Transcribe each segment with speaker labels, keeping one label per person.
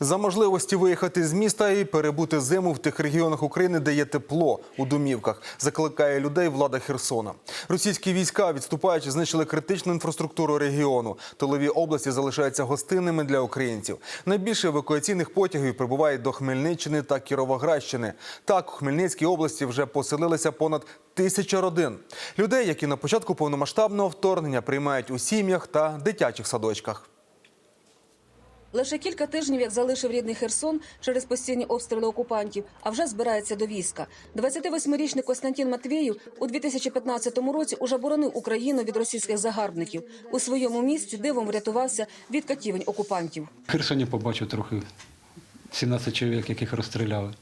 Speaker 1: За можливості виїхати з міста і перебути зиму в тих регіонах України, де є тепло у домівках, закликає людей влада Херсона. Російські війська, відступаючи, знищили критичну інфраструктуру регіону. Тилові області залишаються гостинними для українців. Найбільше евакуаційних потягів прибувають до Хмельниччини та Кіровоградщини. Так, у Хмельницькій області вже поселилися понад тисяча родин. Людей, які на початку повномасштабного вторгнення приймають у сім'ях та дитячих садочках.
Speaker 2: Лише кілька тижнів, як залишив рідний Херсон через постійні обстріли окупантів, а вже збирається до війська. 28-річний Костянтин Матвєєв у 2015 році уже боронив Україну від російських загарбників. У своєму місті дивом врятувався від катівень окупантів.
Speaker 3: В Херсоні побачив трохи 17 чоловік, яких розстріляли.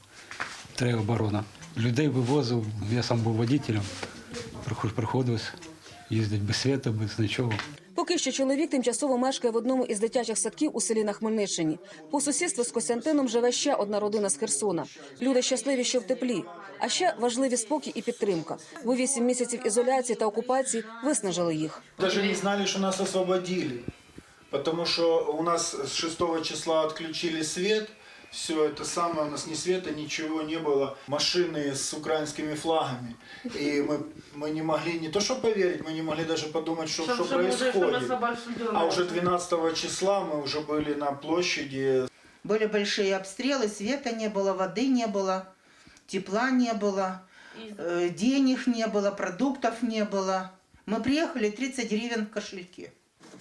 Speaker 3: Треба оборона. Людей вивозив, я сам був водителем, Приход- приходилось їздити без світу, без нічого.
Speaker 2: Поки що чоловік тимчасово мешкає в одному із дитячих садків у селі на Хмельниччині. По сусідству з Костянтином живе ще одна родина з Херсона. Люди щасливі, що в теплі. А ще важливі спокій і підтримка. Бо вісім місяців ізоляції та окупації виснажили їх.
Speaker 4: Даже не знали, что нас освободили. Потому что у нас с 6 числа отключили свет Все это самое, у нас ни света, ничего не было. Машины с украинскими флагами. И мы, мы не могли не то что поверить, мы не могли даже подумать, что, что происходит. А уже 12 числа мы уже были на площади
Speaker 5: Были большие обстрелы, света не было, воды не было, тепла не было, э, денег не было, продуктов не было. Мы приехали 30 гривен в кошельке.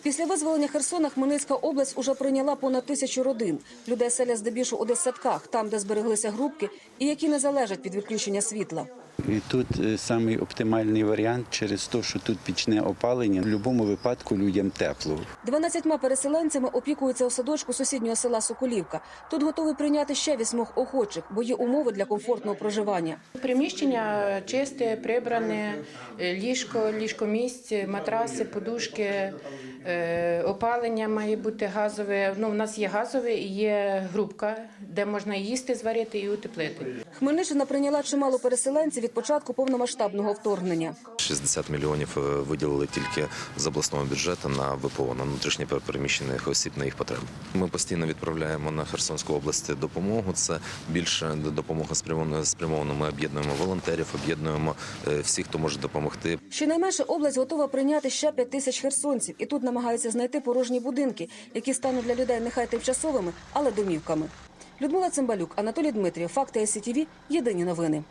Speaker 2: Після визволення Херсона Хмельницька область уже прийняла понад тисячу родин. Людей селять здебільшого у десятках, там, де збереглися групки, і які не залежать від відключення світла.
Speaker 6: І тут е, самий оптимальний варіант через те, що тут пічне опалення. В будь-якому випадку людям тепло.
Speaker 2: 12 переселенцями опікується у садочку сусіднього села Соколівка. Тут готові прийняти ще вісьмох охочих, бо є умови для комфортного проживання.
Speaker 7: Приміщення чисте, прибране, е, ліжко, ліжкомість, матраси, подушки, е, опалення має бути газове. Ну, у нас є газове і є грубка, де можна їсти, зварити і утеплити.
Speaker 2: Хмельниччина прийняла чимало переселенців від початку повномасштабного вторгнення.
Speaker 8: 60 мільйонів е, виділили тільки з обласного бюджету на ВПО, на внутрішньо переміщених осіб на їх потреби. Ми постійно відправляємо на Херсонську область допомогу. Це більше допомога спрямована. Ми об'єднуємо волонтерів, об'єднуємо е, всіх, хто може допомогти.
Speaker 2: Щонайменше область готова прийняти ще 5 тисяч херсонців, і тут намагаються знайти порожні будинки, які стануть для людей нехай тимчасовими, але домівками. Людмила Цимбалюк, Анатолій Дмитрів, Факти СІТВ, Єдині новини.